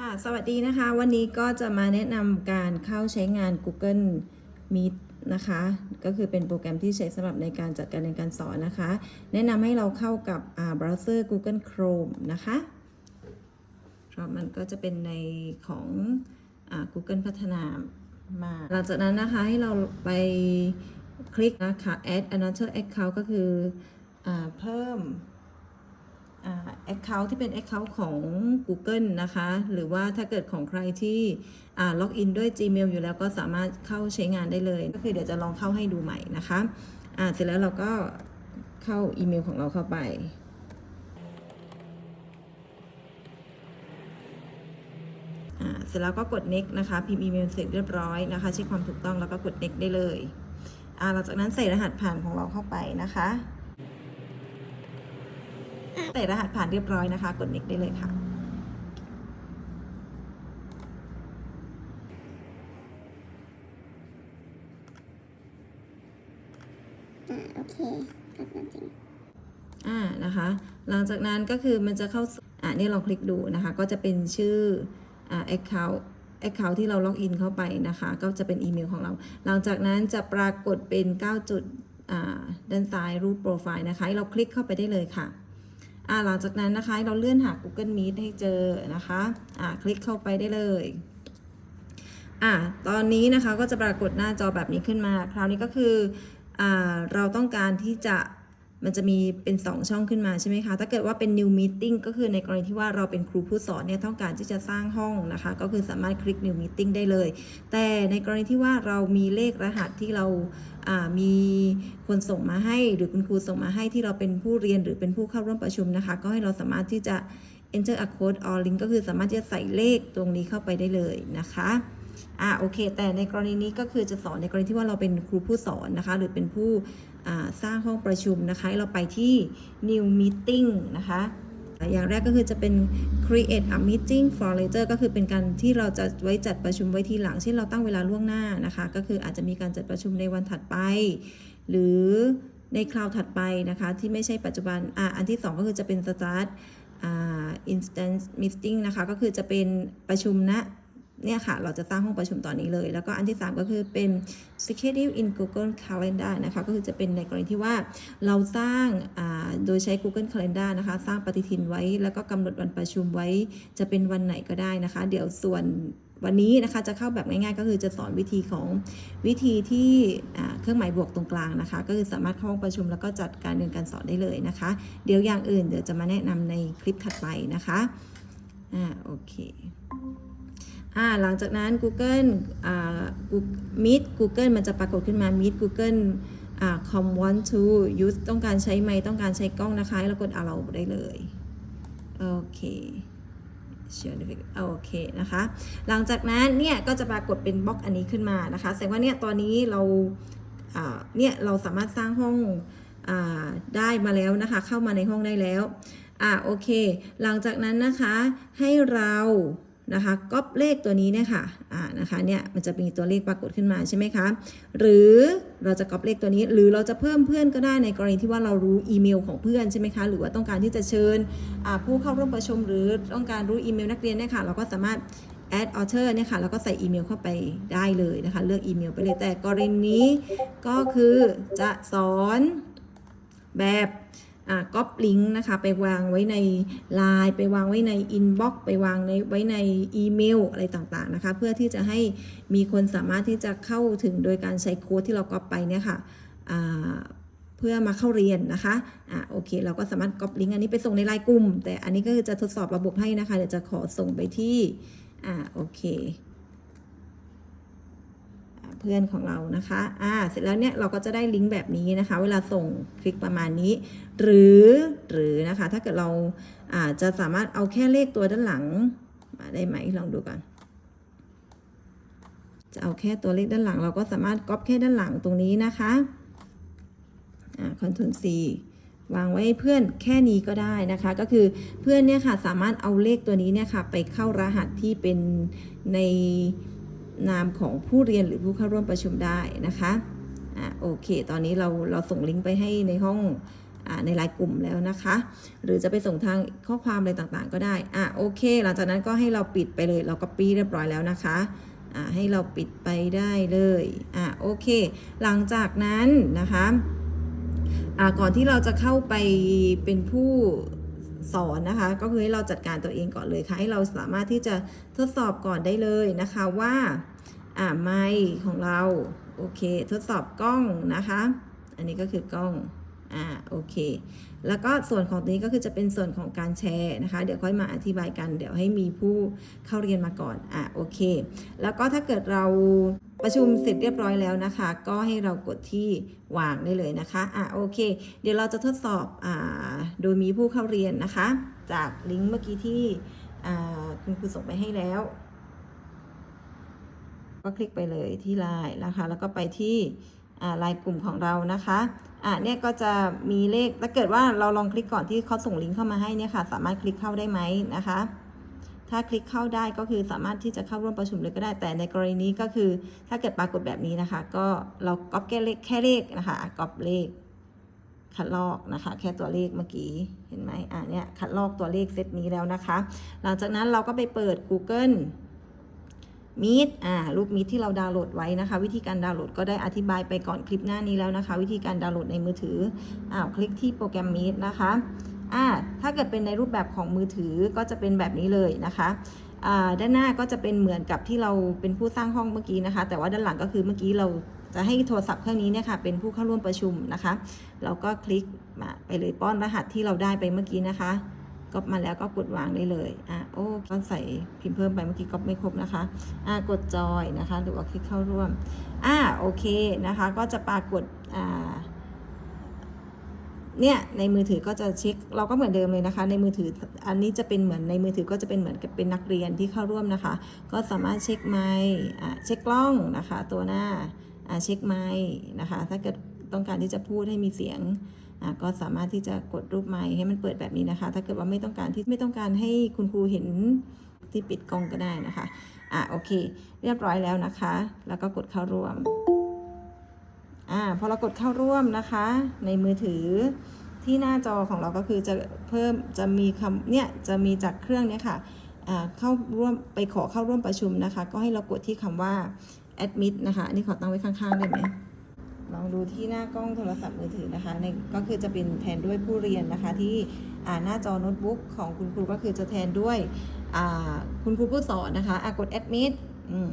ค่ะ สวัสดีนะคะ วันนี้ก็จะมาแนะนำการเข้าใช้งาน Google Meet นะคะ ก็คือเป็นโปรแกรมที่ใช้สำหรับในการจัดการเรียนการสอนนะคะ แนะนำให้เราเข้ากับอ่าเบราว์เซอร์ Google Chrome นะคะเพราะมันก็จะเป็นในของอ่า Google พัฒนามา หลังจากนั้นนะคะให้เราไปคลิกนะคะ add another account ก็คืออาเพิ่ม อ่า Account ที่เป็น Account ของ Google นะคะ หรือว่าถ้าเกิดของใครที่ล็อกอินด้วย Gmail อยู่แล้วก็สามารถเข้าใช้งานได้เลย ก็คือเดี๋ยวจะลองเข้าให้ดูใหม่นะคะเสร็จแล้วเราก็เข้าอีเมลของเราเข้าไปเสร็จแล้วก็กด next นะคะพิมพ์อีเมลเสร็จเรียบร้อยนะคะเช็คความถูกต้องแล้วก็กด next ได้เลยอ่าหลังจากนั้นใส่รหัสผ่านของเราเข้าไปนะคะ ใส่รหัสผ่านเรียบร้อยนะคะ กด next ได้เลยค่ะ อ่าโอเคกลับมาจริง อ่านะคะ หลังจากนั้นก็คือมันจะเข้าสู่อ่านี่ลองคลิกดูนะคะ ก็จะเป็นชื่ออ่า account account ที่เราล็อกอินเข้าไปนะคะ ก็จะเป็นอีเมลของเรา หลังจากนั้นจะปรากฏเป็น 9 จุดอ่าด้านซ้ายรูปโปรไฟล์นะคะให้เราคลิกเข้าไปได้เลยค่ะ อ่าหลังจากนั้นนะคะ เราเลื่อนหา Google Meet ให้เจอนะคะอ่าคลิกเข้าไปได้เลยอะตอนนี้นะคะก็จะปรากฏหน้าจอแบบนี้ขึ้นมา คราวนี้ก็คืออ่าเราต้องการที่จะ มันจะมีเป็น 2 ช่องขึ้นมาใช่ไหมคะ ถ้าเกิดว่าเป็น new meeting ก็คือในกรณีที่ว่าเราเป็นครูผู้สอนเนี่ยต้องการที่จะสร้างห้องนะคะ ก็คือสามารถคลิก new meeting ได้เลย แต่ในกรณีที่ว่าเรามีเลขรหัสที่เรามีคนส่งมาให้หรือคุณครูส่งมาให้ที่เราเป็นผู้เรียนหรือเป็นผู้เข้าร่วมประชุมนะคะ ก็ให้เราสามารถที่จะ enter a code or link ก็คือสามารถที่จะใส่เลขตรงนี้เข้าไปได้เลยนะคะอ่าโอเค แต่ในกรณีนี้ก็คือจะสอนในกรณีที่ว่าเราเป็นครูผู้สอนนะคะ หรือเป็นผู้ สร้างห้องประชุมนะคะ เราไปที่ new meeting นะคะ อย่างแรกก็คือจะเป็น create a meeting for later ก็คือเป็นการที่เราจะไว้จัดประชุมไว้ทีหลัง เช่นเราตั้งเวลาล่วงหน้านะคะ ก็คืออาจจะมีการจัดประชุมในวันถัดไป หรือในคราวถัดไปนะคะ ที่ไม่ใช่ปัจจุบันออันที่สองก็คือจะเป็น start instance meeting นะคะ ก็คือจะเป็นประชุมณ เนี่ยค่ะ เราจะสร้างห้องประชุมตอนนี้เลย แล้วก็อันที่ 3 ก็คือเป็น schedule in Google Calendar นะคะ ก็คือจะเป็นในกรณีที่ว่าเราสร้างาโดยใช้ Google Calendar นะคะ สร้างปฏิทินไว้ แล้วก็กำหนดวันประชุมไว้ จะเป็นวันไหนก็ได้นะคะ เดี๋ยวส่วนวันนี้นะคะจะเข้าแบบง่ายๆ ก็คือจะสอนวิธีของวิธีที่เครื่องหมายบวกตรงกลางนะคะ ก็คือสามารถเข้าห้องประชุมแล้วก็จัดการเรียนการสอนได้เลยนะคะ เดี๋ยวอย่างอื่นเดี๋ยวจะมาแนะนำในคลิปถัดไปนะคะอ่าโอเค อ่าหลังจากนั้น Google อ่า Meet Google มันจะปรากฏขึ้นมา Meet Google อ่า com want to use ต้องการใช้ไมค์ต้องการใช้กล้องนะคะแล้วกด allow ได้เลยโอเคเชื่อโอเคนะคะ หลังจากนั้นเนี่ยก็จะปรากฏเป็นบล็อกอันนี้ขึ้นมานะคะ แสดงว่าเนี่ยตอนนี้เราเนี่ยเราสามารถสร้างห้องอได้มาแล้วนะคะ เข้ามาในห้องได้แล้ว อ่าโอเค หลังจากนั้นนะคะให้เรา นะคะก๊อปเลขตัวนี้เนี่ยค่ะอ่านะคะเนี่ยมันจะมีตัวเลขปรากฏขึ้นมาใช่ไหมคะหรือเราจะก๊อปเลขตัวนี้ หรือเราจะเพิ่มเพื่อนก็ได้ในกรณีที่ว่าเรารู้อีเมลของเพื่อนใช่ไหมคะหรือว่าต้องการที่จะเชิญผู้เข้าร่วมประชุมหรือต้องการรู้อีเมลนักเรียนเนี่ยค่ะเราก็สามารถ add author เนี่ยค่ะแล้วก็ใส่อีเมลเข้าไปได้เลยนะคะ เลือกอีเมลไปเลยแต่กรณีนี้ก็คือจะสอนแบบ ก๊อปลิงก์นะคะ ไปวางไว้ใน Line ไปวางไว้ใน Inbox ไปวางในไว้ในอีเมลอะไรต่างๆนะคะ เพื่อที่จะให้มีคนสามารถที่จะเข้าถึงโดยการใช้โค้ดที่เราก๊อปไปเนี่ยค่ะเพื่อมาเข้าเรียนนะคะอ่าโอเค เราก็สามารถก๊อปลิงก์อันนี้ไปส่งในไลน์กลุ่ม แต่อันนี้ก็คือจะทดสอบระบบให้นะคะ เดี๋ยวจะขอส่งไปที่อ่าโอเค พื่อนของเรานะคะอ่าเสร็จแล้วเนี่ยเราก็จะได้ลิงก์แบบนี้นะคะ เวลาส่งคลิกประมาณนี้ หรือหรือนะคะถ้าเกิดเราอาจจะสามารถเอาแค่เลขตัวด้านหลังมาได้ไหมลองดูกันจะเอาแค่ตัวเลขด้านหลัง เราก็สามารถก๊อปแค่ด้านหลังตรงนี้นะคะอ่า Ctrl C วางไว้เพื่อนแค่นี้ก็ได้นะคะ ก็คือเพื่อนเนี่ยค่ะสามารถเอาเลขตัวนี้เนี่ยค่ะ ไปเข้ารหัสที่เป็นใน นามของผู้เรียนหรือผู้เข้าร่วมประชุมได้นะคะอ่าโอเค ตอนนี้เราเราส่งลิงก์ไปให้ในห้องอ่าในไลน์กลุ่มแล้วนะคะ หรือจะไปส่งทางข้อความอะไรต่างๆ ก็ได้อะโอเค หลังจากนั้นก็ให้เราปิดไปเลย เราก็ปีเรียบร้อยแล้วนะคะอ่าให้เราปิดไปได้เลยอะโอเค หลังจากนั้นนะคะอ่าก่อนที่เราจะเข้าไปเป็นผู้ สอนนะคะ ก็คือให้เราจัดการตัวเองก่อนเลยค่ะ ให้เราสามารถที่จะทดสอบก่อนได้เลยนะคะว่าอ่าไมค์ของเรา โอเค ทดสอบกล้องนะคะ อันนี้ก็คือกล้องอ่าโอเค แล้วก็ส่วนของนี้ก็คือจะเป็นส่วนของการแชร์นะคะ เดี๋ยวค่อยมาอธิบายกัน เดี๋ยวให้มีผู้เข้าเรียนมาก่อนอะโอเค แล้วก็ถ้าเกิดเรา ประชุมเสร็จเรียบร้อยแล้วนะคะ ก็ให้เรากดที่วางได้เลยนะคะอะโอเค เดี๋ยวเราจะทดสอบอ่าโดยมีผู้เข้าเรียนนะคะ จากลิงก์เมื่อกี้ที่อ่าคุณครูส่งไปให้แล้ว ก็คลิกไปเลยที่ไลน์นะคะ แล้วก็ไปที่อ่าไลน์กลุ่มของเรานะคะอะเนี่ยก็จะมีเลขถ้าเกิดว่าเราลองคลิกก่อนที่เขาส่งลิงก์เข้ามาให้เนี่ยค่ะ สามารถคลิกเข้าได้ไหมนะคะ ถ้าคลิกเข้าได้ก็คือสามารถที่จะเข้าร่วมประชุมเลยก็ได้ แต่ในกรณีนี้ก็คือ ถ้าเกิดปรากฏแบบนี้นะคะ ก็เราก๊อปแค่เลขแค่เลขนะคะก๊อปเลข คัดลอกนะคะ แค่ตัวเลขเมื่อกี้ เห็นไหมอ่าเนี่ยคัดลอกตัวเลขเซตนี้แล้วนะคะ หลังจากนั้นเราก็ไปเปิด Google Meet อ่า รูป Meet ที่เราดาวน์โหลดไว้นะคะ วิธีการดาวน์โหลดก็ได้อธิบายไปก่อนคลิปหน้านี้แล้วนะคะ วิธีการดาวน์โหลดในมือถืออ้าวคลิกที่โปรแกรม Meet นะคะ อ่าถ้าเกิดเป็นในรูปแบบของมือถือก็จะเป็นแบบนี้เลยนะคะอ่าด้านหน้าก็จะเป็นเหมือนกับที่เราเป็นผู้สร้างห้องเมื่อกี้นะคะ แต่ว่าด้านหลังก็คือเมื่อกี้เราจะให้โทรศัพท์เครื่องนี้เนี่ยค่ะเป็นผู้เข้าร่วมประชุมนะคะ เราก็คลิกมาไปเลยป้อนรหัสที่เราได้ไปเมื่อกี้นะคะก๊อปมาแล้วก็กดวางได้เลยอะโอ้ก็ใส่พิมพ์เพิ่มไปเมื่อกี้ก๊อปไม่ครบนะคะอะกดจอยนะคะหรือว่าคลิกเข้าร่วมอะโอเคนะคะ ก็จะปรากฏอ่า เนี่ยในมือถือก็จะเช็คเราก็เหมือนเดิมเลยนะคะ ในมือถืออันนี้จะเป็นเหมือนในมือถือก็จะเป็นเหมือนกับเป็นนักเรียนที่เข้าร่วมนะคะ ก็สามารถเช็คไมค์อ่เช็คกล้องนะคะ ตัวหน้าเช็คไมค์นะคะ ถ้าเกิดต้องการที่จะพูดให้มีเสียงก็สามารถที่จะกดรูปไมค์ให้มันเปิดแบบนี้นะคะ ถ้าเกิดว่าไม่ต้องการที่ไม่ต้องการให้คุณครูเห็นที่ปิดกล้องก็ได้นะคะอะโอเค เรียบร้อยแล้วนะคะ แล้วก็กดเข้าร่วม อ่าพอเรากดเข้าร่วมนะคะ ในมือถือที่หน้าจอของเราก็คือจะเพิ่มจะมีคำเนี่ยจะมีจากเครื่องเนี้ยค่ะอ่าเข้าร่วมไปขอเข้าร่วมประชุมนะคะ ก็ให้เรากดที่คำว่า admit นะคะอันนี้ขอตั้งไว้ข้างๆได้ไหมลองดูที่หน้ากล้องโทรศัพท์มือถือนะคะในก็คือจะเป็นแทนด้วยผู้เรียนนะคะ ที่อ่าหน้าจอโน้ตบุ๊กของคุณครูก็คือจะแทนด้วยอ่าคุณครูผู้สอนนะคะอะกด admit อืม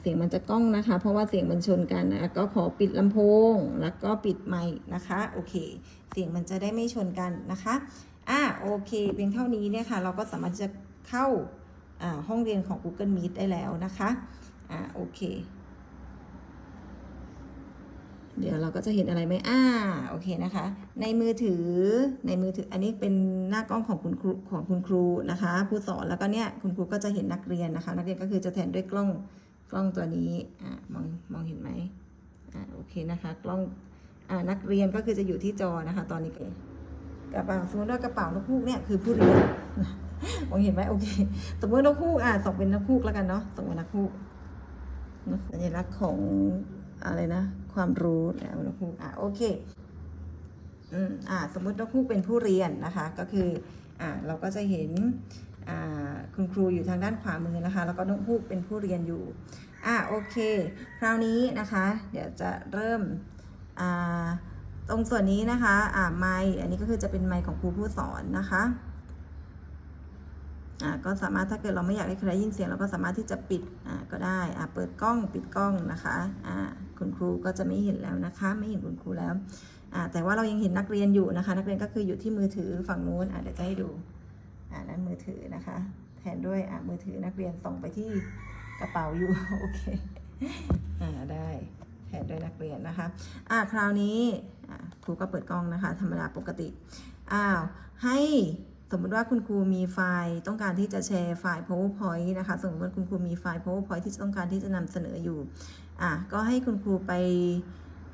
เสียงมันจะกล้องนะคะ เพราะว่าเสียงมันชนกันนะก็ขอปิดลำโพงแล้วก็ปิดไมค์นะคะโอเค เสียงมันจะได้ไม่ชนกันนะคะอ่าโอเคเพียงเท่านี้เนี่ยค่ะ เราก็สามารถจะเข้าอ่าห้องเรียนของ Google Meet ได้แล้วนะคะอ่าโอเค เดี๋ยวเราก็จะเห็นอะไรไหมอ่าโอเคนะคะ ในมือถือในมือถืออันนี้เป็นหน้ากล้องของคุณครูของคุณครูนะคะ ผู้สอนแล้วก็เนี่ยคุณครูก็จะเห็นนักเรียนนะคะ นักเรียนก็คือจะแทนด้วยกล้อง กล้องตัวนี้อ่ามองมองเห็นไหมอ่าโอเคนะคะ กล้องอ่านักเรียนก็คือจะอยู่ที่จอนะคะ ตอนนี้กระเป๋าสมมติว่ากระเป๋านกฮูกเนี่ยคือผู้เรียนมองเห็นไหมโอเคสมมตินกฮูกอะส่งเป็นนกฮูกแล้วกันเนาะส่งเป็นนกฮูกนกสัญลักษณ์ของอะไรนะ ความรู้แล้วนกฮูกอะโอเคอืมอ่าสมมตินกฮูกเป็นผู้เรียนนะคะ ก็คืออ่าเราก็จะเห็น คุณครูอยู่ทางด้านขวามือนะคะ แล้วก็นกฮูกเป็นผู้เรียนอยู่อ่าโอเค คราวนี้นะคะ เดี๋ยวจะเริ่มตรงส่วนนี้นะคะอ่าไมค์อันนี้ก็คือจะเป็นไมค์ของครูผู้สอนนะคะอ่าก็สามารถถ้าเกิดเราไม่อยากให้ใครได้ยินเสียงเราก็สามารถที่จะปิดอ่าก็ได้อ่าเปิดกล้องปิดกล้องนะคะอ่าคุณครูก็จะไม่เห็นแล้วนะคะ ไม่เห็นคุณครูแล้วอ่าแต่ว่าเรายังเห็นนักเรียนอยู่นะคะ นักเรียนก็คืออยู่ที่มือถือฝั่งนู้นอ่าเดี๋ยวจะให้ดู อ่านั่นมือถือนะคะ แทนด้วยอ่ามือถือนักเรียนส่งไปที่กระเป๋าอยู่ โอเคอ่าได้แทนด้วยนักเรียนนะคะอ่าคราวนี้ครูก็เปิดกล้องนะคะ ธรรมดาปกติอ้าวให้สมมติว่าคุณครูมีไฟล์ต้องการที่จะแชร์ไฟล์ powerpoint นะคะ สมมติว่าคุณครูมีไฟล์ powerpoint ที่ต้องการที่จะนำเสนออยู่อะก็ให้คุณครูไป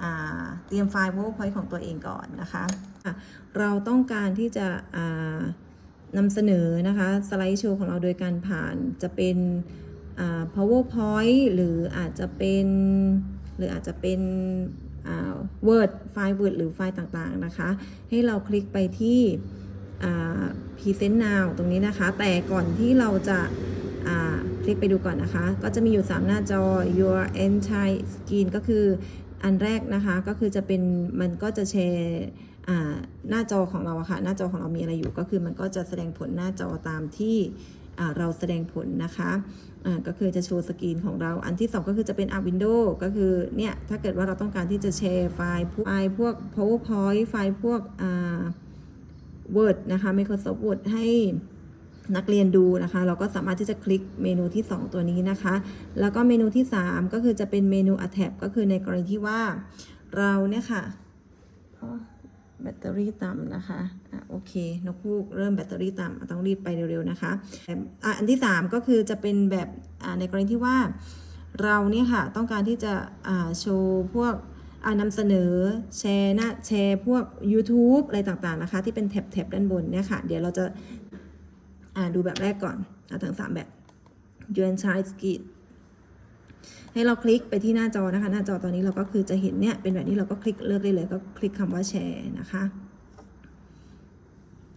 อ่าเตรียมไฟล์ powerpoint ของตัวเองก่อนนะคะอะเราต้องการที่จะอ่า นำเสนอนะคะสไลด์โชว์ของเราโดยการผ่านจะเป็น powerpoint หรืออาจจะเป็นหรืออาจจะเป็น word ไฟล์ word หรือไฟล์ต่างๆนะคะ ให้เราคลิกไปที่ present now ตรงนี้นะคะ แต่ก่อนที่เราจะาคลิกไปดูก่อนนะคะ ก็จะมีอยู่ 3 หน้าจอ your entire screen ก็คืออันแรกนะคะ ก็คือจะเป็นมันก็จะแชร์อ่ หน้าจอของเราอะค่ะ หน้าจอของเรามีอะไรอยู่ก็คือมันก็จะแสดงผลหน้าจอตามที่เราแสดงผลนะคะก็คือจะโชว์สกรีนของเรา อันที่ 2 ก็คือจะเป็น App Window ก็คือเนี่ย ถ้าเกิดว่าเราต้องการที่จะแชร์ไฟล์ไฟล์พวก PowerPoint ไฟล์พวก Word นะคะ Microsoft Word ให้นักเรียนดูนะคะ เราก็สามารถที่จะคลิกเมนูที่ 2 ตัวนี้นะคะ แล้วก็เมนูที่ 3 ก็คือจะเป็นเมนู a t t a b ก็คือในกรณีที่ว่าเราเนี่ยค่ะ แบตเตอรี่ต่ำนะคะอะโอเคนกคูกเริ่มแบตเตอรี่ต่ำต้องรีบไปเร็วๆนะคะอะอันที่ 3 ก็คือจะเป็นแบบอ่าในกรณีที่ว่าเราเนี่ยค่ะต้องการที่จะอ่าโชว์พวกอ่านำเสนอแชร์น้าแชร์พวก YouTube อะไรต่างๆนะคะ ที่เป็นแท็บๆด้านบนเนี่ยค่ะ เดี๋ยวเราจะอ่าดูแบบแรกก่อนอาทั้งสามแบบ y u n c h i s k i t ให้เราคลิกไปที่หน้าจอนะคะ หน้าจอตอนนี้เราก็คือจะเห็นเนี่ยเป็นแบบนี้เราก็คลิกเลือกได้เลยก็คลิกคำว่าแชร์นะคะ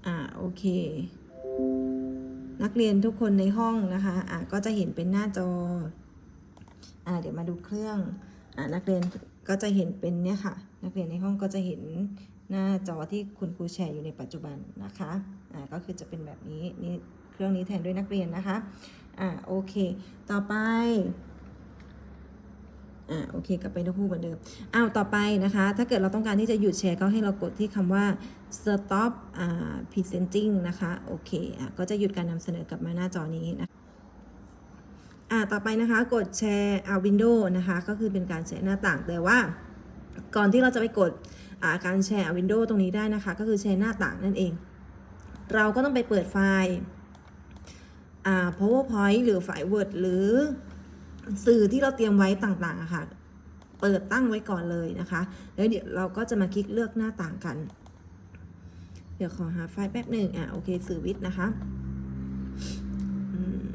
อ่าโอเค นักเรียนทุกคนในห้องนะคะอ่าก็จะเห็นเป็นหน้าจออ่าเดี๋ยวมาดูเครื่องอ่านักเรียนก็จะเห็นเป็นเนี่ยค่ะ นักเรียนในห้องก็จะเห็นหน้าจอที่คุณครูแชร์อยู่ในปัจจุบันนะคะอ่าก็คือจะเป็นแบบนี้นี่เครื่องนี้แทนด้วยนักเรียนนะคะอ่าโอเค ต่อไป อ่าโอเคกลับไปนกฮูกเหมือนเดิมอ้าวต่อไปนะคะ ถ้าเกิดเราต้องการที่จะหยุดแชร์ก็ให้เรากดที่คำว่า stop อ่า presenting นะคะโอเคอะก็จะหยุดการนำเสนอกลับมาหน้าจอนี้นะอ่าต่อไปนะคะกดแชร์อ่า window นะคะก็คือเป็นการแชร์หน้าต่างแต่ว่า ก่อนที่เราจะไปกดอ่าการแชร์ window ตรงนี้ได้นะคะ ก็คือแชร์หน้าต่างนั่นเอง เราก็ต้องไปเปิดไฟล์อ่า powerpoint หรือไฟล์ word หรือ สื่อที่เราเตรียมไว้ต่างๆอะค่ะ เปิดตั้งไว้ก่อนเลยนะคะ แล้วเดี๋ยวเราก็จะมาคลิกเลือกหน้าต่างกัน เดี๋ยวขอหาไฟล์แป๊บหนึ่งอะโอเคสื่อวิทย์นะคะอืม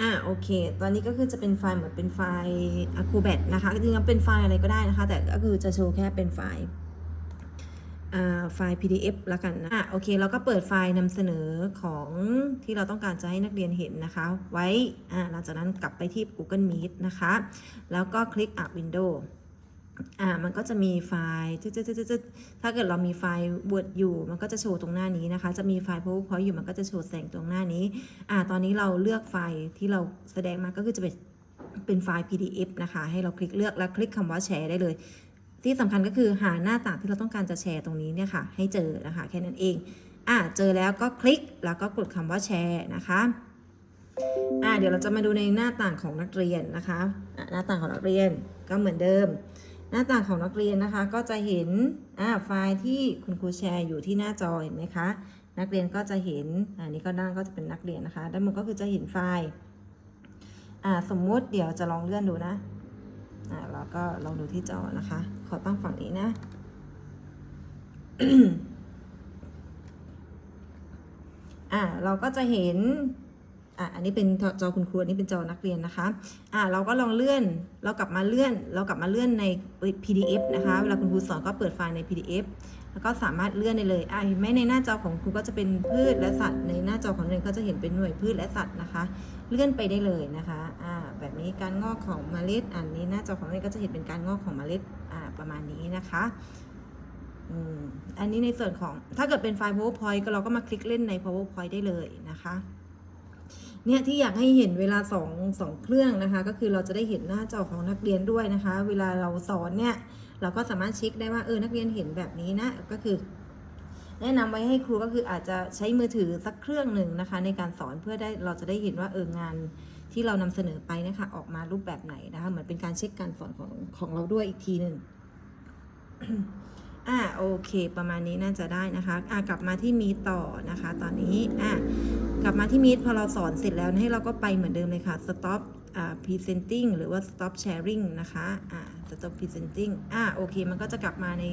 อะโอเค ตอนนี้ก็คือจะเป็นไฟล์เหมือนเป็นไฟล์ Acrobat นะคะจริงๆเป็นไฟล์อะไรก็ได้นะคะ แต่ก็คือจะโชว์แค่เป็นไฟล์ ไฟล์ PDF ละกันนะอะโอเคเราก็เปิดไฟล์นำเสนอของที่เราต้องการจะให้นักเรียนเห็นนะคะ ไว้หลังจากนั้นกลับไปที่ Google Meet นะคะ แล้วก็คลิก Up Window อ่ามันก็จะมีไฟล์จึ๊ดถ้าเกิดเรามีไฟล์ Word อยู่ มันก็จะโชว์ตรงหน้านี้นะคะ จะมีไฟล์ PowerPoint อยู่มันก็จะโชว์แสงตรงหน้านี้ อ่า ตอนนี้เราเลือกไฟล์ที่เราแสดงมาก็คือจะเป็นเป็นไฟล์ PDF นะคะ ให้เราคลิกเลือกแล้วคลิกคำว่าแชร์ได้เลย ที่สำคัญก็คือหาหน้าต่างที่เราต้องการจะแชร์ตรงนี้เนี่ยค่ะ ให้เจอนะคะแค่นั้นเองอ่าเจอแล้วก็คลิกแล้วก็กดคำว่าแชร์นะคะอ่าเดี๋ยวเราจะมาดูในหน้าต่างของนักเรียนนะคะะหน้าต่างของนักเรียนก็เหมือนเดิม หน้าต่างของนักเรียนนะคะ ก็จะเห็นอ่าไฟล์ที่คุณครูแชร์อยู่ที่หน้าจอเห็นไหมคะนักเรียนก็จะเห็นอันนี้ก็ด้านก็จะเป็นนักเรียนนะคะ ด้านบนก็คือจะเห็นไฟล์อ่าสมมุติเดี๋ยวจะลองเลื่อนดูนะ อ่าแล้วก็ลองดูที่จอนะคะ ขอตั้งฝั่งนี้นะ อ่าเราก็จะเห็นอะอันนี้เป็นจอคุณครูอันนี้เป็นจอนักเรียนนะคะอ่าเราก็ลองเลื่อนเรากลับมาเลื่อน เรากลับมาเลื่อนใน PDF นะคะ เวลาคุณครูสอนก็เปิดไฟล์ใน PDF แล้วก็สามารถเลื่อนได้เลยอ่าเห็นไหมในหน้าจอของครูก็จะเป็นพืชและสัตว์ ในหน้าจอของนักเรียนก็จะเห็นเป็นหน่วยพืชและสัตว์นะคะ เลื่อนไปได้เลยนะคะอ่า แบบนี้การงอกของเมล็ด อันนี้หน้าจอของนักเรียนก็จะเห็นเป็นการงอกของเมล็ดอ่าประมาณนี้นะคะอันนี้ในส่วนของถ้าเกิดเป็นไฟล์ powerpoint ก็เราก็มาคลิกเล่นใน powerpoint ได้เลยนะคะเนี่ยที่อยากให้เห็นเวลาสองสองเครื่องนะคะ ก็คือเราจะได้เห็นหน้าจอของนักเรียนด้วยนะคะ เวลาเราสอนเนี่ย เราก็สามารถเช็คได้ว่าเออนักเรียนเห็นแบบนี้นะก็คือ แนะนำไว้ให้ครูก็คืออาจจะใช้มือถือสักเครื่องหนึ่งนะคะ ในการสอนเพื่อได้เราจะได้เห็นว่าเอองาน ที่เรานำเสนอไปนะคะ ออกมารูปแบบไหนนะคะเหมือนเป็นการเช็คการสอนของของเราด้วยอีกทีหนึ่งอ่าโอเค ประมาณนี้น่าจะได้นะคะอ่ากลับมาที่มีต่อนะคะ ตอนนี้อ่ากลับมาที่มีพอเราสอนเสร็จแล้วให้เราก็ไปเหมือนเดิมเลยค่ะ stop อ่า presenting หรือว่า stop sharing นะคะอ่า stop presenting อ่าโอเค มันก็จะกลับมาใน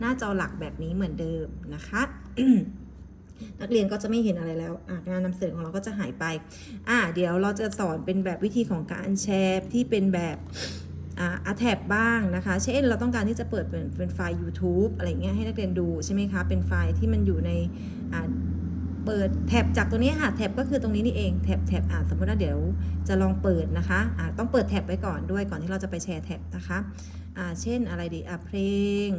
หน้าจอหลักแบบนี้เหมือนเดิมนะคะ นักเรียนก็จะไม่เห็นอะไรแล้วงานนำเสนอของเราก็จะหายไปอะเดี๋ยวเราจะสอนเป็นแบบวิธีของการแชร์ที่เป็นแบบอ่าอาแท็บบ้างนะคะ เช่นเราต้องการที่จะเปิดเป็นเป็นไฟล์ YouTube อะไรเงี้ยให้นักเรียนดูใช่ไหมคะ เป็นไฟล์ที่มันอยู่ในอ่าเปิดแท็บจากตรงนี้ค่ะ แท็บก็คือตรงนี้นี่เอง แท็บแท็บอ่าสมมติว่าเดี๋ยวจะลองเปิดนะคะอ่าต้องเปิดแท็บไว้ก่อนด้วยก่อนที่เราจะไปแชร์แท็บนะคะอ่าเช่นอะไรดีอ่าเพลง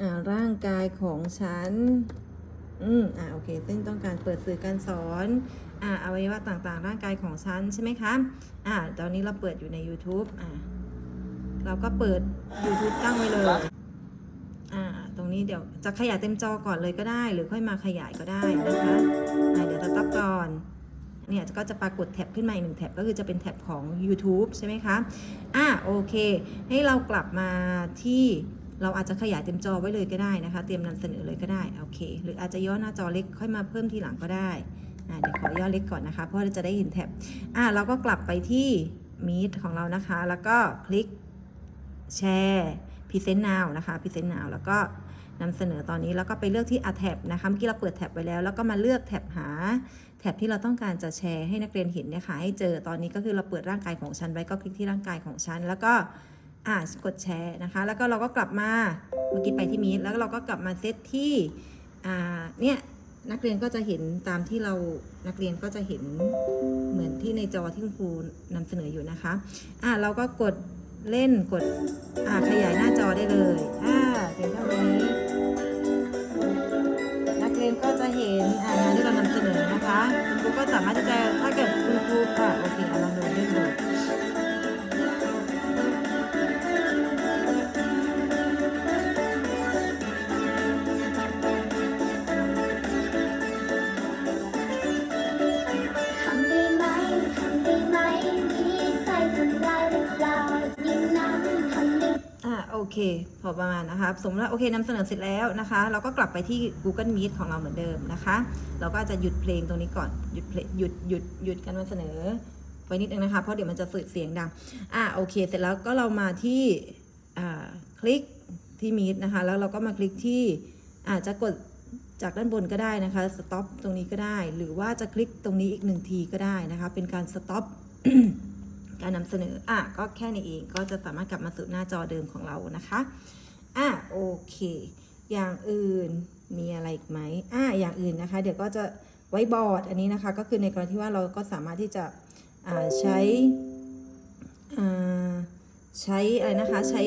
อ่าร่างกายของฉัน อืมอ่าโอเคซึ่งต้องการเปิดสื่อการสอนอ่าอวัยวะต่างๆ ร่างกายของฉันใช่ไหมคะอ่าตอนนี้เราเปิดอยู่ใน YouTube อ่าเราก็เปิด YouTube ตั้งไว้เลยอ่าตรงนี้เดี๋ยวจะขยายเต็มจอก่อนเลยก็ได้ หรือค่อยมาขยายก็ได้นะคะอ่าเดี๋ยวจะตับก่อนเนี่ยก็จะปรากฏแท็บขึ้นมาอีกหนึ่งแท็บก็คือจะเป็นแท็บของ YouTube ใช่ไหมคะ อ่าโอเค ให้เรากลับมาที่ เราอาจจะขยายเต็มจอไว้เลยก็ได้นะคะ เตรียมนำเสนอเลยก็ได้โอเค หรืออาจจะย่อหน้าจอเล็กค่อยมาเพิ่มทีหลังก็ได้เดี๋ยวขอย่อเล็กก่อนนะคะ เพราะเราจะได้เห็นแท็บอ่าเราก็กลับไปที่ Meet ของเรานะคะ แล้วก็คลิกแชร์ Present Now นะคะ Present Now แล้วก็นำเสนอตอนนี้แล้วก็ไปเลือกที่ a t แท็บนะคะเมื่อกี้เราเปิดแท็บไว้แล้ว แล้วก็มาเลือกแท็บหา แท็บที่เราต้องการจะแชร์ให้นักเรียนเห็นเนี่ยค่ะให้เจอตอนนี้ก็คือเราเปิดร่างกายของฉันไว้ก็คลิกที่ร่างกายของฉัน แล้วก็ อ่ากดแชร์นะคะ แล้วก็เราก็กลับมาเมื่อกี้ไปที่มีดแล้วเราก็กลับมาเซตที่อ่าเนี่ยนักเรียนก็จะเห็นตามที่เรานักเรียนก็จะเห็นเหมือนที่ในจอที่คุณครูนำเสนออยู่นะคะอ่าเราก็กดเล่นกดอ่าขยายหน้าจอได้เลยอ่าเป็นเท่านี้ นักเรียนก็จะเห็นอ่างานที่เรานำเสนอนะคะ คุณครูก็สามารถที่จะถ้าเกิดคุณครูอะโอเคเอาลองดูเล่นดู เค พอประมาณนะคะสมมติว่าโอเคนำเสนอเสร็จแล้วนะคะ เราก็กลับไปที่ Google Meet ของเราเหมือนเดิมนะคะ เราก็จะหยุดเพลงตรงนี้ก่อน หยุดเพลงหยุดหยุดหยุดการนำเสนอไว้นิดนึงนะคะ เพราะเดี๋ยวมันจะสื่อเสียงดัง อ่าโอเค เสร็จแล้วก็เรามาที่อ่าคลิกที่ Meet นะคะ แล้วเราก็มาคลิกที่อาจจะกดจากด้านบนก็ได้นะคะ stop ตรงนี้ก็ได้ หรือว่าจะคลิกตรงนี้อีกหนึ่งทีก็ได้นะคะ เป็นการ stop การนำเสนออะก็แค่นี้เองก็จะสามารถกลับมาสู่หน้าจอเดิมของเรานะคะอะโอเค อย่างอื่นมีอะไรอีกไหมอะอย่างอื่นนะคะ เดี๋ยวก็จะไว้บอร์ดอันนี้นะคะ ก็คือในกรณีที่ว่าเราก็สามารถที่จะอ่าใช้อ่าใช้อะไรนะคะใช้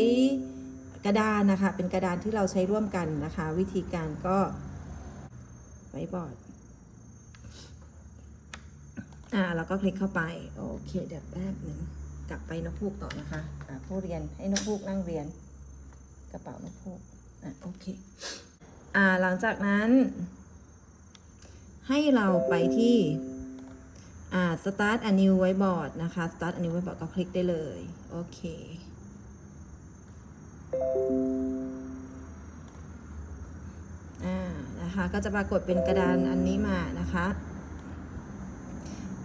กระดานนะคะ เป็นกระดานที่เราใช้ร่วมกันนะคะ วิธีการก็ไว้บอร์ด อ่าเราก็คลิกเข้าไป โอเค เดี๋ยวแป๊บหนึ่งกลับไปนกพูกต่อนะคะ อ่าผู้เรียนให้นกพูกนั่งเรียน กระเป๋านกพูกอะโอเค อ่าหลังจากนั้น ให้เราไปที่อ่า start a new whiteboard นะคะ start a new whiteboard ก็คลิกได้เลย โอเค อ่า นะคะ ก็จะปรากฏเป็นกระดานอันนี้มานะคะ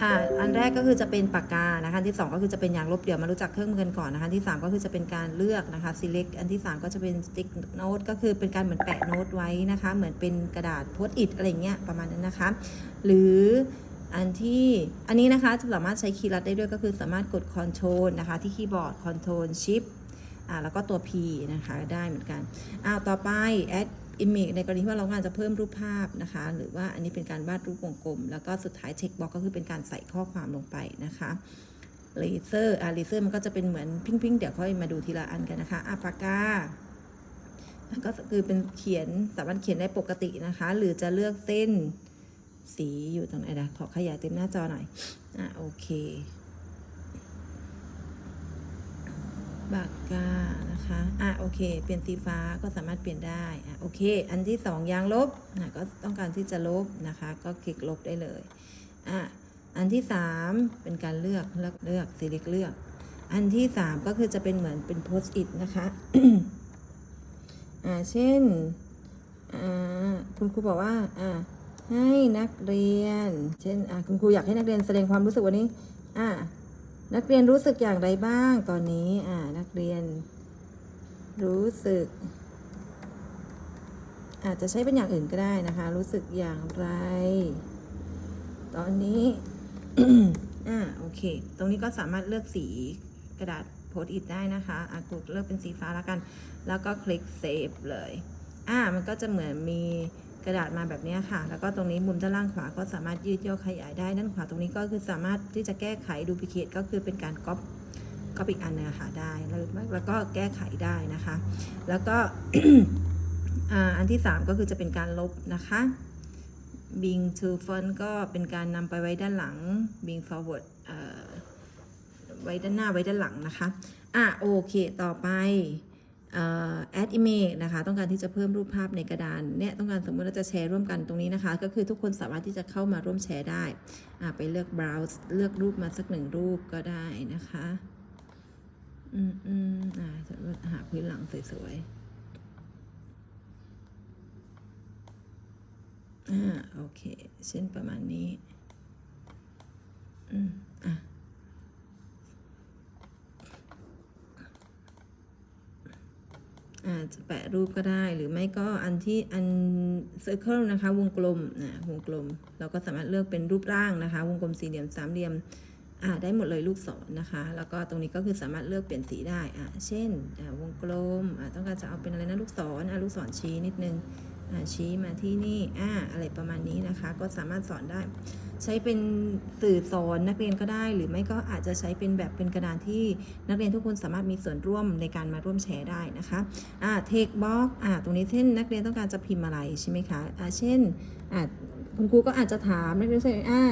อ่าอันแรกก็คือจะเป็นปากกานะคะอันที่ 2 ก็คือจะเป็นยางลบเดี๋ยวมารู้จักเครื่องมือกันก่อนนะคะอันที่ 3 ก็คือจะเป็นการเลือกนะคะ select อันที่ 3 ก็จะเป็น stick note ก็คือเป็นการเหมือนแปะโน้ตไว้นะคะ เหมือนเป็นกระดาษโพสต์อิทอะไรเงี้ยประมาณนั้นนะคะ หรืออันที่อันนี้นะคะจะสามารถใช้คีย์ลัดได้ด้วยก็คือสามารถกด Ctrl นะคะที่คีย์บอร์ด Ctrl Shift อ่าแล้วก็ตัว P นะคะได้เหมือนกันอ่าต่อไป add image ในกรณีที่ว่าเราองารจะเพิ่มรูปภาพนะคะ หรือว่าอันนี้เป็นการวาดรูปวงกลม แล้วก็สุดท้ายเช็คบ็อกก็คือเป็นการใส่ข้อความลงไปนะคะเลเซอร์อ่าเลเซอร์มันก็จะเป็นเหมือนพิ้งๆ เดี๋ยวค่อยมาดูทีละอันกันนะคะอะปากกาก็คือเป็นเขียนสามารถเขียนได้ปกตินะคะ หรือจะเลือกเส้นสีอยู่ตรงไหนนะขอขยายเต็มหน้าจอหน่อยอะโอเค ปากกานะคะ อะโอเค เปลี่ยนสีฟ้าก็สามารถเปลี่ยนได้ อะโอเค อันที่สองยางลบอะก็ต้องการที่จะลบนะคะ ก็คลิกลบได้เลย อะอันที่สามเป็นการเลือกเลือกเลือก select เลือก อันที่สามก็คือจะเป็นเหมือนเป็น post it นะคะอ่าเช่นอ่าคุณครูบอกว่าอ่าให้นักเรียน เช่นอ่าคุณครูอยากให้นักเรียนแสดงความรู้สึกวันนี้อ่า นักเรียนรู้สึกอย่างไรบ้างตอนนี้ อ่า นักเรียน รู้สึก อาจจะใช้เป็นอย่างอื่นก็ได้นะคะ รู้สึกอย่างไร ตอนนี้อ่าโอเค ตรงนี้ก็สามารถเลือกสีกระดาษโพสต์อิทได้นะคะอะกดเลือกเป็นสีฟ้าแล้วกัน แล้วก็คลิกเซฟเลย อ่า มันก็จะเหมือนมี กระดาษมาแบบนี้ค่ะ แล้วก็ตรงนี้มุมด้านล่างขวาก็สามารถยืดย่อขยายได้ด้านขวาตรงนี้ก็คือสามารถที่จะแก้ไขดูพิเคตก็คือเป็นการก๊อปก๊อปอีกอันหนึงค่ะได้แล้วแล้วก็แก้ไขได้นะคะ แล้วก็อันที่ 3 ก็คือจะเป็นการลบนะคะ Bing to front ก็เป็นการนำไปไว้ด้านหลัง Bing forward ไว้ด้านหน้าไว้ด้านหลังนะคะ อะโอเค ต่อไป เอ่อ add image นะคะ ต้องการที่จะเพิ่มรูปภาพในกระดานเนี่ยต้องการสมมติเราจะแชร์ร่วมกันตรงนี้นะคะ ก็คือทุกคนสามารถที่จะเข้ามาร่วมแชร์ได้ไปเลือก browse เลือกรูปมาสักหนึ่งรูปก็ได้นะคะ อืมอืมอ่าจะหาพื้นหลังสวยๆอ่าโอเค เช่นประมาณนี้ อืมอะ อาจะแปะรูปก็ได้หรือไม่ก็อันที่อันเซอร์เคิลนะคะ วงกลมนะวงกลม เราก็สามารถเลือกเป็นรูปร่างนะคะ วงกลมสี่เหลี่ยมสามเหลี่ยม อ่าได้หมดเลยลูกศรนะคะ แล้วก็ตรงนี้ก็คือสามารถเลือกเปลี่ยนสีได้อ่าเช่นอ่าวงกลมอ่าต้องการจะเอาเป็นอะไรนะลูกศรอ่าลูกศรชี้นิดนึงอ่าชี้มาที่นี่อ่าอะไรประมาณนี้นะคะ ก็สามารถสอนได้ ใช้เป็นสื่อสอนนักเรียนก็ได้ หรือไม่ก็อาจจะใช้เป็นแบบเป็นกระดานที่นักเรียนทุกคนสามารถมีส่วนร่วมในการมาร่วมแชร์ได้นะคะอ่าเทคบ็อกอ่าตรงนี้เช่นนักเรียนต้องการจะพิมพ์อะไรใช่ไหมคะอ่าเช่นอ่าคุณครูก็อาจจะถามนักเรียนว่าอ่า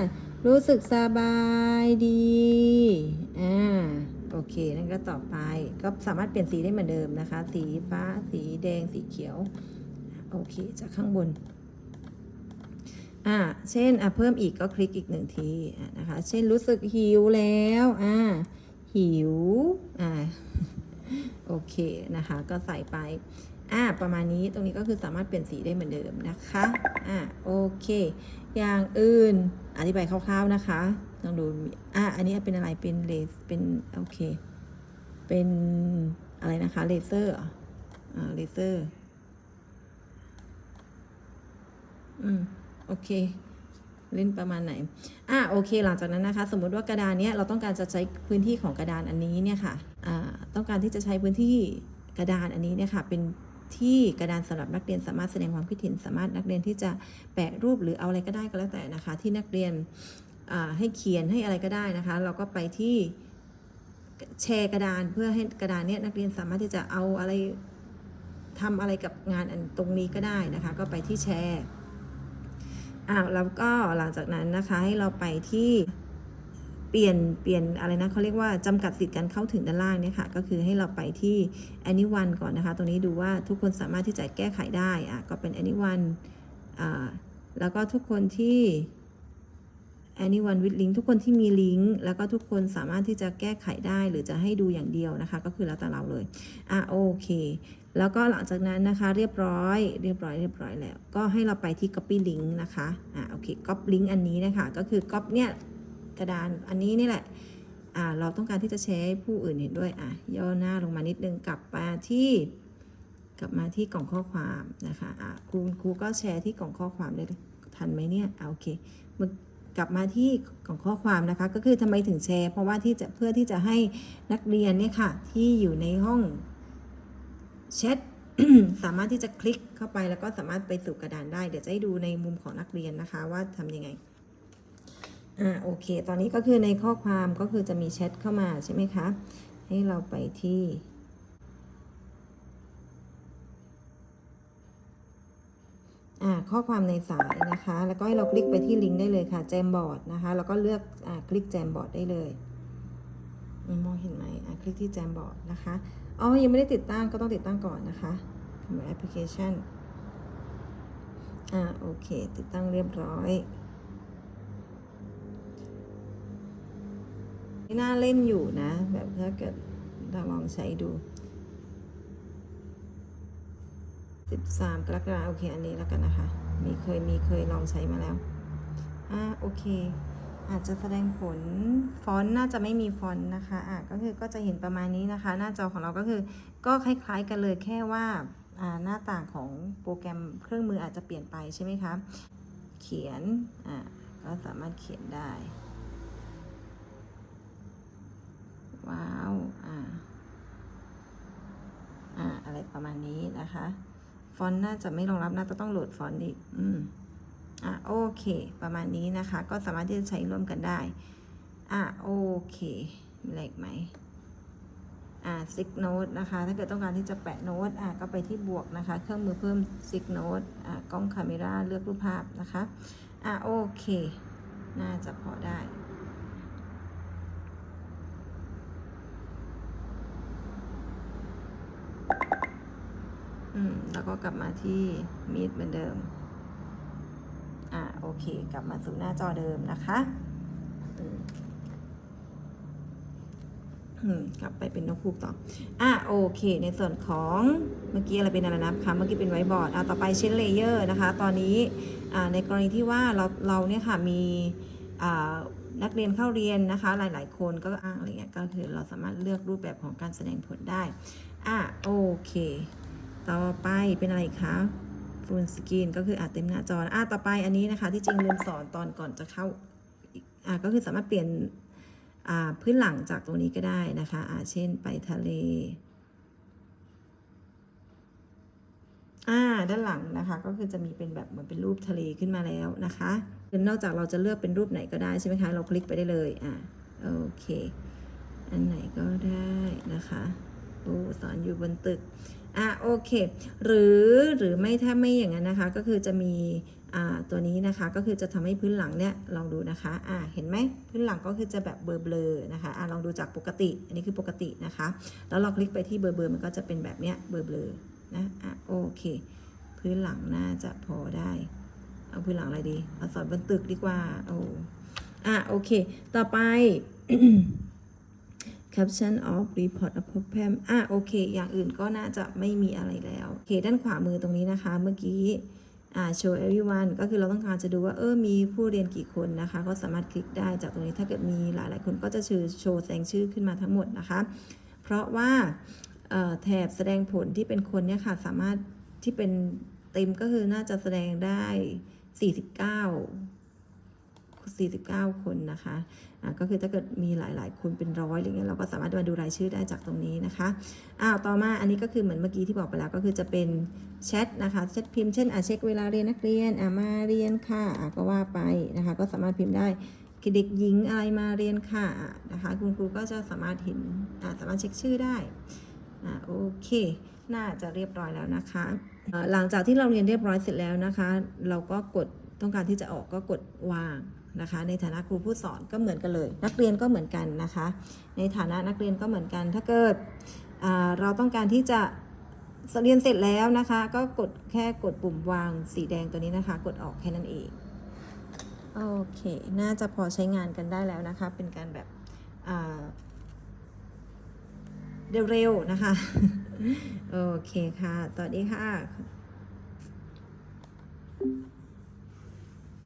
รู้สึกสบายดี อ่า โอเค นั่นก็ต่อไป ก็สามารถเปลี่ยนสีได้เหมือนเดิมนะคะ สีฟ้า สีแดง สีเขียว โอเค จากข้างบน อ่า เช่น อะ เพิ่มอีกก็คลิกอีกหนึ่งทีะนะคะ เช่น รู้สึกหิวแล้ว อ่า หิว อ่า โอเค นะคะ ก็ใส่ไปอ่าประมาณนี้ตรงนี้ก็คือสามารถเปลี่ยนสีได้เหมือนเดิมนะคะ อ่าโอเค อย่างอื่น อธิบายคร่าวๆนะคะลองดูอ่าอันนี้เป็นอะไรเป็นเลสเป็นโอเค เป็นอะไรนะคะเลเซอร์ออ่าเลเซอร์อืมโอเคเล่นประมาณไหน อะโอเค หลังจากนั้นนะคะ สมมุติว่ากระดานเนี้ยเราต้องการจะใช้พื้นที่ของกระดานอันนี้เนี่ยค่ะ อ่า ต้องการที่จะใช้พื้นที่กระดานอันนี้เนี่ยค่ะ เป็น ที่กระดานสำหรับนักเรียนสามารถแสดงความคิดเห็นสามารถนักเรียนที่จะแปะรูปหรือเอาอะไรก็ได้ก็แล้วแต่นะคะ ที่นักเรียนให้เขียนให้อะไรก็ได้นะคะ เราก็ไปที่แชร์กระดานเพื่อให้กระดานเนี้ยนักเรียนสามารถที่จะเอาอะไรทำอะไรกับงานอันตรงนี้ก็ได้นะคะ ก็ไปที่แชร์อ่าแล้วก็หลังจากนั้นนะคะให้เราไปที่ เปลี่ยนเปลี่ยนอะไรนะเขาเรียกว่าจำกัดสิทธิ์การเข้าถึงด้านล่างเนี่ยค่ะก็คือให้เราไปที่ anyone ก่อนนะคะ ตรงนี้ดูว่าทุกคนสามารถที่จะแก้ไขได้อะก็เป็น anyone อ่าแล้วก็ทุกคนที่ anyone with link ทุกคนที่มีลิงก์แล้วก็ทุกคนสามารถที่จะแก้ไขได้หรือจะให้ดูอย่างเดียวนะคะ ก็คือแล้วแต่เราเลยอะโอเค แล้วก็หลังจากนั้นนะคะ เรียบร้อย เรียบร้อยเรียบร้อยแล้ว ก็ให้เราไปที่ copy link นะคะอ่าโอเค copy link อันนี้นะคะ ก็คือ copy เนี่ย กระดานอันนี้นี่แหละอ่าเราต้องการที่จะแชร์ให้ผู้อื่นเห็นด้วยอะย่อหน้าลงมานิดนึงกลับมาที่กลับมาที่กล่องข้อความนะคะอะครูครูก็แชร์ที่กล่องข้อความได้เลยทันไหมเนี่ยอ่าโอเคมกลับมาที่กล่องข้อความนะคะ ก็คือทำไมถึงแชร์ เพราะว่าที่จะเพื่อที่จะให้นักเรียนเนี่ยค่ะที่อยู่ในห้องแชทสามารถที่จะคลิกเข้าไปแล้วก็สามารถไปสู่กระดานได้ เดี๋ยวจะให้ดูในมุมของนักเรียนนะคะว่าทำยังไง อ่าโอเค ตอนนี้ก็คือในข้อความก็คือจะมีแชทเข้ามาใช่ไหมคะ ให้เราไปที่อ่าข้อความในสายนะคะ แล้วก็ให้เราคลิกไปที่ลิงก์ได้เลยค่ะ แจมบอร์ดนะคะ แล้วก็เลือกอ่าคลิกแจมบอร์ดได้เลยมมองเห็นไหมอ่าคลิกที่แจมบอร์ดนะคะอ๋อยังไม่ได้ติดตั้งก็ต้องติดตั้งก่อนนะคะทำแอปพลิเคชัน อ่า โอเค ติดตั้งเรียบร้อย น่าเล่นอยู่นะ แบบถ้าเกิดเราลองใช้ดู 13 กรกฎาคมโอเค อันนี้แล้วกันนะคะ มีเคยมีเคยลองใช้มาแล้ว อ่าโอเค อาจจะแสดงผลฟอนต์น่าจะไม่มีฟอนต์นะคะ อะก็คือก็จะเห็นประมาณนี้นะคะ หน้าจอของเราก็คือก็คล้ายๆกันเลยแค่ว่าอ่าหน้าต่างของโปรแกรมเครื่องมืออาจจะเปลี่ยนไปใช่ไหมคะ เขียน อ่าก็สามารถเขียนได้ ว้าว อ่า อ่า อะไรประมาณนี้นะคะ ฟอนต์น่าจะไม่รองรับน่าจะต้องโหลดฟอนต์อีก อืม อะโอเค ประมาณนี้นะคะ ก็สามารถที่จะใช้ร่วมกันได้ อะโอเค มีอะไรอีกไหมอ่าซิกโนตนะคะ ถ้าเกิดต้องการที่จะแปะโน้ตอะก็ไปที่บวกนะคะ เครื่องมือเพิ่มซิกโนตอะกล้องคาเมราเลือกรูปภาพนะคะ อะโอเค น่าจะพอได้ อืม แล้วก็กลับมาที่มีดเหมือนเดิม อ่าโอเค กลับมาสู่หน้าจอเดิมนะคะอืมกลับไปเป็นนกคูกต่อ อะโอเค ในส่วนของเมื่อกี้อะไรเป็นอะไรนะคะเมื่อกี้เป็นไวบอร์ด อะต่อไปเช่นเลเยอร์นะคะ ตอนนี้ อ่า ในกรณีที่ว่าเรา เราเนี่ยค่ะ มี อ่า นักเรียนเข้าเรียนนะคะ หลาย ๆ คนก็อ้างอะไรเงี้ย ก็คือเราสามารถเลือกรูปแบบของการแสดงผลได้ อะโอเค ต่อไปเป็นอะไรคะฟูลสกรีนก็คืออาจเต็มหน้าจออะต่อไปอันนี้นะคะ ที่จริงลืมสอนตอนก่อนจะเข้าอะก็คือสามารถเปลี่ยนอ่าพื้นหลังจากตรงนี้ก็ได้นะคะอะเช่นไปทะเลอ่าด้านหลังนะคะก็คือจะมีเป็นแบบเหมือนเป็นรูปทะเลขึ้นมาแล้วนะคะคือนอกจากเราจะเลือกเป็นรูปไหนก็ได้ใช่ไหมคะ เราคลิกไปได้เลยอะโอเค อันไหนก็ได้นะคะโอ้สอนอยู่บนตึก อะโอเคหรือหรือไม่ถ้าไม่อย่างนั้นนะคะ ก็คือจะมีอ่าตัวนี้นะคะก็คือจะทำให้พื้นหลังเนี่ยลองดูนะคะอ่าเห็นไหมพื้นหลังก็คือจะแบบเบลอๆนะคะอ่าลองดูจากปกติ อันนี้คือปกตินะคะ แล้วเราคลิกไปที่เบลอๆมันก็จะเป็นแบบเนี้ยเบลอๆนะอะโอเค พื้นหลังน่าจะพอได้เอาพื้นหลังอะไรดีเอาสอนบนตึกดีกว่าโอ้อะโอเค ต่อไป caption of report of program อะโอเค อย่างอื่นก็น่าจะไม่มีอะไรแล้ว โอเค ด้านขวามือตรงนี้นะคะ เมื่อกี้อ่า show everyone ก็คือเราต้องการจะดูว่า เออ มีผู้เรียนกี่คนนะคะ ก็สามารถคลิกได้จากตรงนี้ ถ้าเกิดมีหลาย ๆ คนก็จะชื่อโชว์แสดงชื่อขึ้นมาทั้งหมดนะคะ เพราะว่าแถบแสดงผลที่เป็นคนเนี่ยค่ะ สามารถที่เป็นเต็มก็คือน่าจะแสดงได้ 49 49 คนนะคะ ก็คือถ้าเกิดมีหลาย ๆ คนเป็นร้อยอะไรเงี้ยเราก็สามารถมาดูรายชื่อได้จากตรงนี้นะคะอ้าวต่อมาอันนี้ก็คือเหมือนเมื่อกี้ที่บอกไปแล้วก็คือจะเป็นแชทนะคะแชทพิมพ์เช่นอะเช็คเวลาเรียนนักเรียนอะมาเรียนค่ะอะก็ว่าไปนะคะก็สามารถพิมพ์ได้คือเด็กหญิงอะไรมาเรียนค่ะนะคะคุณครูก็จะสามารถเห็นสามารถเช็คชื่อได้อะโอเค น่าจะเรียบร้อยแล้วนะคะหลังจากที่เราเรียนเรียบร้อยเสร็จแล้วนะคะ เราก็กดต้องการที่จะออกก็กดวาง นะคะ ในฐานะครูผู้สอนก็เหมือนกันเลย นักเรียนก็เหมือนกันนะคะ ในฐานะนักเรียนก็เหมือนกัน ถ้าเกิดเราต้องการที่จะเรียนเสร็จแล้วนะคะ ก็กดแค่กดปุ่มวางสีแดงตัวนี้นะคะ กดออกแค่นั้นเองโอเค น่าจะพอใช้งานกันได้แล้วนะคะ เป็นการแบบเร็วๆนะคะ โอเคค่ะตอนนี้ค่ะ